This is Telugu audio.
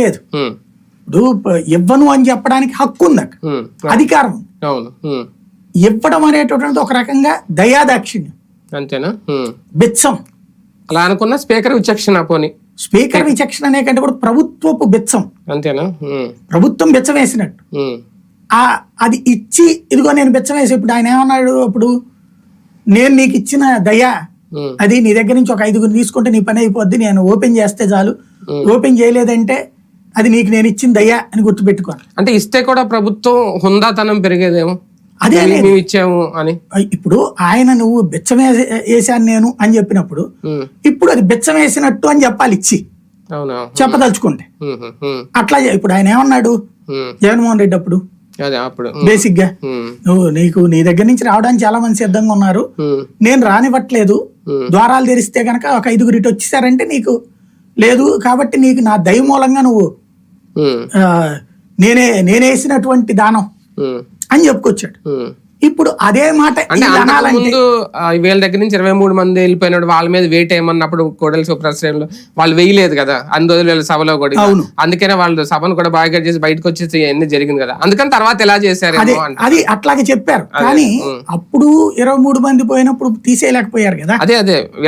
లేదు. ఇప్పుడు ఇవ్వను అని చెప్పడానికి హక్కు ఉంది అక్కడ. అధికారం. ఇవ్వడం అనేటటువంటిది ఒక రకంగా దయాదాక్షిణ్యం. అంతేనా. బిచ్చం అలా అనుకున్న స్పీకర్ విచక్షణ పోని. స్పీకర్ విచక్షణ అనే కంటే కూడా ప్రభుత్వపు బిచ్చం అంతేనా? ప్రభుత్వం బిచ్చం వేసినట్టు. ఆ అది ఇచ్చి ఇదిగో నేను బిచ్చం వేసి ఇప్పుడు ఆయన ఏమన్నాడు? అప్పుడు నేను నీకు ఇచ్చిన దయ అది నీ దగ్గర నుంచి ఒక ఐదుగురు తీసుకుంటే నీ పని అయిపోద్ది నేను ఓపెన్ చేస్తే చాలు. ఓపెన్ చేయలేదంటే అది నీకు నేను ఇచ్చిన దయ అని గుర్తుపెట్టుకోను అంటే ఇస్తే కూడా ప్రభుత్వం హుందాతనం పెరిగేదేమో? అదే మేము- ఇచ్చాము అని. ఇప్పుడు ఆయన నువ్వు బిచ్చం వేసే- వేసాను నేను అని చెప్పినప్పుడు ఇప్పుడు అది బిచ్చం వేసినట్టు అని చెప్పాలి ఇచ్చి. చెప్పదలుచుకుంటే. అట్లా ఇప్పుడు ఆయన ఏమన్నాడు? జగన్మోహన్ రెడ్డి అప్పుడు. బేసిక్గా నువ్వు నీకు నీ దగ్గర నుంచి రావడానికి చాలా మంది సిద్ధంగా ఉన్నారు. నేను రానివ్వట్లేదు. ద్వారాలు తెరిస్తే గనక ఒక ఐదుగురు వచ్చేసారంటే నీకు లేదు కాబట్టి నీకు నా దయ మూలంగా నువ్వు నేనే నేనేసినటువంటి దానం అని చెప్పుకొచ్చాడు. ఇప్పుడు అదే మాట ముందు వీళ్ళ దగ్గర నుంచి ఇరవై మూడు మంది వెళ్ళిపోయినాడు వాళ్ళ మీద వెయిట్ ఏమన్నప్పుడు కోడలి సుప్రశ్రయంలో వాళ్ళు వేయలేదు కదా అన్ని రోజులు వీళ్ళ సభలో కూడా. అందుకనే వాళ్ళు సభను కూడా బాగా చేసి బయటకు వచ్చేసి అన్ని జరిగింది కదా. అందుకని తర్వాత ఎలా అంటే అది అట్లాగే చెప్పారు. కానీ అప్పుడు ఇరవై మూడు మంది పోయినప్పుడు తీసేయలేకపోయారు కదా. అదే అదే.